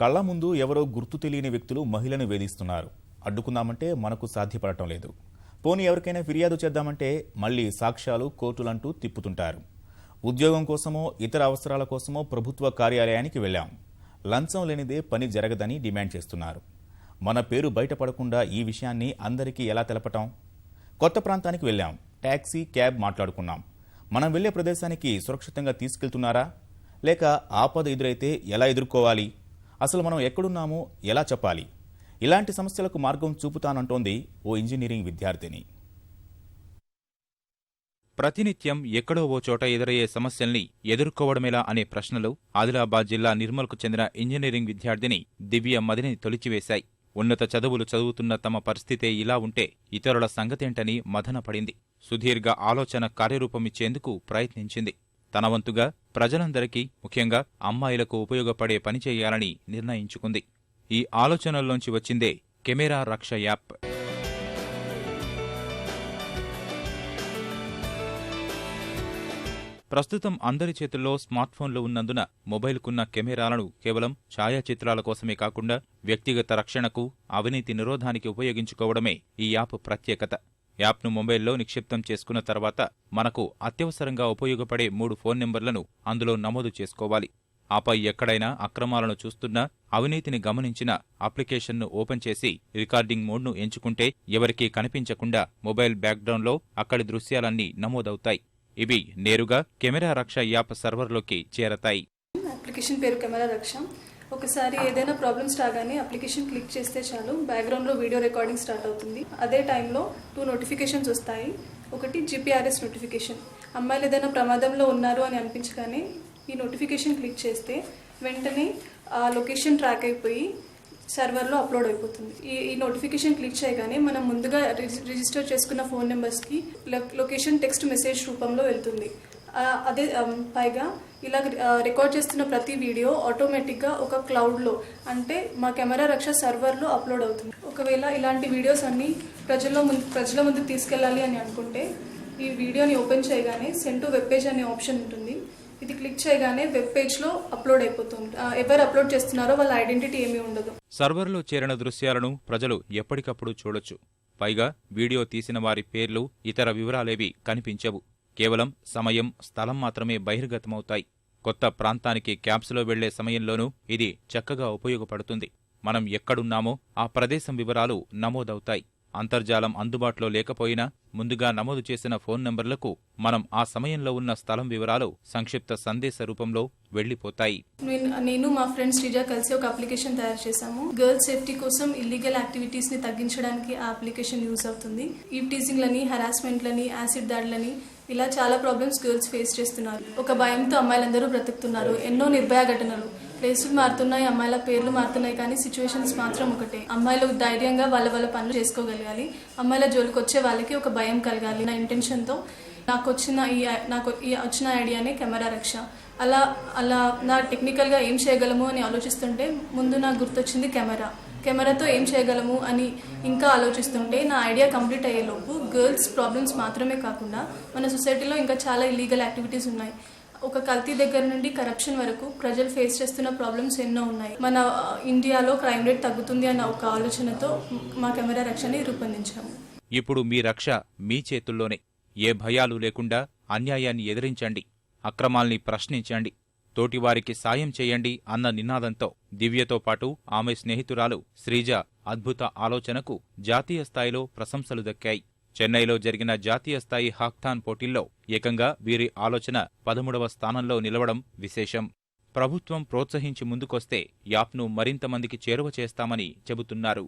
కళ్ళ ముందు ఎవరో గుర్తు తెలియని వ్యక్తులు మహిళను వేధిస్తున్నారు. అడ్డుకుందామంటే మనకు సాధ్యపడటం లేదు. పోనీ ఎవరికైనా ఫిర్యాదు చేద్దామంటే మళ్ళీ సాక్ష్యాలు కోర్టులంటూ తిప్పుతుంటారు. ఉద్యోగం కోసమో ఇతర అవసరాల కోసమో ప్రభుత్వ కార్యాలయానికి వెళ్ళాం. లంచం లేనిదే పని జరగదని డిమాండ్ చేస్తున్నారు. మన పేరు బయటపడకుండా ఈ విషయాన్ని అందరికీ ఎలా తెలపటం? కొత్త ప్రాంతానికి వెళ్ళాం. ట్యాక్సీ క్యాబ్ మాట్లాడుకున్నాం. మనం వెళ్ళే ప్రదేశానికి సురక్షితంగా తీసుకెళ్తున్నారా? లేక ఆపద ఎదురైతే ఎలా ఎదుర్కోవాలి? అసలు మనం ఎక్కడున్నామో? ఎలా చెప్పాలి? ఇలాంటి సమస్యలకు మార్గం చూపుతానంటోంది ఓ ఇంజనీరింగ్ విద్యార్థిని. ప్రతినిత్యం ఎక్కడో ఓ చోట ఎదురయ్యే సమస్యల్ని ఎదుర్కోవడమేలా అనే ప్రశ్నలు ఆదిలాబాద్ జిల్లా నిర్మల్కు చెందిన ఇంజనీరింగ్ విద్యార్థిని దివ్య మదిని తొలిచివేశాయి. ఉన్నత చదువులు చదువుతున్న తమ పరిస్థితే ఇలా ఉంటే ఇతరుల సంగతేంటని మదనపడింది సుదీర్ఘ ఆలోచన కార్యరూపమిచ్చేందుకు ప్రయత్నించింది. తన వంతుగా ప్రజలందరికీ ముఖ్యంగా అమ్మాయిలకు ఉపయోగపడే పని చేయాలని నిర్ణయించుకుంది. ఈ ఆలోచనల్లోంచి వచ్చిందే కెమెరా రక్ష యాప్. ప్రస్తుతం అందరి చేతుల్లో స్మార్ట్ ఫోన్లు ఉన్నందున మొబైల్కున్న కెమెరాలను కేవలం ఛాయాచిత్రాల కోసమే కాకుండా వ్యక్తిగత రక్షణకు అవినీతి నిరోధానికి ఉపయోగించుకోవడమే ఈ యాప్ ప్రత్యేకత. యాప్ను మొబైల్లో నిక్షిప్తం చేసుకున్న తర్వాత మనకు అత్యవసరంగా ఉపయోగపడే మూడు ఫోన్ నెంబర్లను అందులో నమోదు చేసుకోవాలి. ఆపై ఎక్కడైనా అక్రమాలను చూస్తున్నా అవినీతిని గమనించిన అప్లికేషన్ను ఓపెన్ చేసి రికార్డింగ్ మోడ్ను ఎంచుకుంటే ఎవరికీ కనిపించకుండా మొబైల్ బ్యాక్గ్రౌండ్లో అక్కడి దృశ్యాలన్నీ నమోదవుతాయి. ఇవి నేరుగా కెమెరా రక్ష యాప్ సర్వర్లోకి చేరతాయి. అప్లికేషన్ పేరు కెమెరా రక్ష. ఒకసారి ఏదైనా ప్రాబ్లమ్స్ రాగానే అప్లికేషన్ క్లిక్ చేస్తే చాలు బ్యాక్గ్రౌండ్లో వీడియో రికార్డింగ్ స్టార్ట్ అవుతుంది. అదే టైంలో టూ నోటిఫికేషన్స్ వస్తాయి. ఒకటి జిపిఆర్ఎస్ నోటిఫికేషన్ అమ్మాయిలు ఏదైనా ప్రమాదంలో ఉన్నారు అని అనిపించగానే ఈ నోటిఫికేషన్ క్లిక్ చేస్తే వెంటనే ఆ లొకేషన్ ట్రాక్ అయిపోయి సర్వర్లో అప్లోడ్ అయిపోతుంది. ఈ ఈ నోటిఫికేషన్ క్లిక్ చేయగానే మనం ముందుగా రిజి- రిజిస్టర్ చేసుకున్న ఫోన్ నెంబర్స్కి లొ- లొకేషన్ టెక్స్ట్ మెసేజ్ రూపంలో వెళ్తుంది. అదే పైగా ఇలా రికార్డ్ చేస్తున్న ప్రతి వీడియో ఆటోమేటిక్గా ఒక క్లౌడ్లో అంటే మా కెమెరా రక్ష సర్వర్లో అప్లోడ్ అవుతుంది. ఒకవేళ ఇలాంటి వీడియోస్ అన్నీ ప్రజల్లో ముందు ప్రజల ముందు తీసుకెళ్ళాలి అని అనుకుంటే ఈ వీడియోని ఓపెన్ చేయగానే సెండ్ టు వెబ్ పేజ్ అనే ఆప్షన్ ఉంటుంది. ఇది క్లిక్ చేయగానే వెబ్ పేజ్లో అప్లోడ్ అయిపోతుంది. ఎవరు అప్లోడ్ చేస్తున్నారో వాళ్ళ ఐడెంటిటీ ఏమీ ఉండదు. సర్వర్లో చేరిన దృశ్యాలను ప్రజలు ఎప్పటికప్పుడు చూడొచ్చు. పైగా వీడియో తీసిన వారి పేర్లు ఇతర వివరాలేవి కనిపించవు. కేవలం సమయం స్థలం మాత్రమే బహిర్గతమవుతాయి. కొత్త ప్రాంతానికి క్యాబ్స్లో వెళ్ళే సమయంలోనూ ఇది చక్కగా ఉపయోగపడుతుంది. మనం ఎక్కడున్నామో ఆ ప్రదేశం వివరాలు నమోదవుతాయి. అంతర్జాలం అందుబాటులో లేకపోయినా ముందుగా నమోదు చేసిన ఫోన్ నంబర్లకు మనం ఆ సమయంలో ఉన్న స్థలం వివరాలు సంక్షిప్త సందేశ రూపంలో వెళ్ళిపోతాయి నేను- మా ఫ్రెండ్ శ్రీజ కలిసి ఒక అప్లికేషన్ తయారు చేశాము. గర్ల్స్ సేఫ్టీ కోసం ఇల్లీగల్ యాక్టివిటీస్ని తగ్గించడానికి ఆ అప్లికేషన్ యూజ్ అవుతుంది. ఈ టీజింగ్లని హరాస్మెంట్లని యాసిడ్ దాడులని ఇలా చాలా ప్రాబ్లమ్స్ గర్ల్స్ ఫేస్ చేస్తున్నారు. ఒక భయంతో అమ్మాయిలందరూ బ్రతుకుతున్నారు. ఎన్నో నిర్భయ ఘటనలు. ప్లేసులు మారుతున్నాయి అమ్మాయిల పేర్లు మారుతున్నాయి కానీ సిచ్యువేషన్స్ మాత్రం ఒకటే. అమ్మాయిలు ధైర్యంగా వాళ్ళ వాళ్ళ పనులు చేసుకోగలగాలి. అమ్మాయిల జోలికి వచ్చే వాళ్ళకి ఒక భయం కలగాలి. నా ఇంటెన్షన్తో నాకు వచ్చిన ఈ నాకు ఈ వచ్చిన ఐడియానే కెమెరా రక్ష. అలా అలా నా టెక్నికల్గా ఏం చేయగలము అని ఆలోచిస్తుంటే ముందు నాకు గుర్తొచ్చింది కెమెరా కెమెరాతో ఏం చేయగలము అని ఇంకా ఆలోచిస్తుంటే నా ఐడియా కంప్లీట్ అయ్యేలోపు గర్ల్స్ ప్రాబ్లమ్స్ మాత్రమే కాకుండా మన సొసైటీలో ఇంకా చాలా ఇల్లీగల్ యాక్టివిటీస్ ఉన్నాయి. ఒక కల్తీ దగ్గర నుండి కరప్షన్ వరకు ప్రజలు ఫేస్ చేస్తున్న ప్రాబ్లమ్స్ ఎన్నో ఉన్నాయి. మన ఇండియాలో క్రైమ్ రేట్ తగ్గుతుంది అన్న ఒక ఆలోచనతో మా కెమెరా రక్షని రూపొందించాము. ఇప్పుడు మీ రక్ష మీ చేతుల్లోనే. ఏ భయాలు లేకుండా అన్యాయాన్ని ఎదిరించండి. అక్రమాల్ని ప్రశ్నించండి. తోటివారికి సాయం చేయండి అన్న నినాదంతో దివ్యతో పాటు ఆమె స్నేహితురాలు శ్రీజ అద్భుత ఆలోచనకు జాతీయ స్థాయిలో ప్రశంసలు దక్కాయి. చెన్నైలో జరిగిన జాతీయ స్థాయి హాక్థాన్ పోటీల్లో ఏకంగా వీరి ఆలోచన పదమూడవ స్థానంలో నిలవడం విశేషం. ప్రభుత్వం ప్రోత్సహించి ముందుకొస్తే యాప్ను మరింత మందికి చేరువ చేస్తామని చెబుతున్నారు.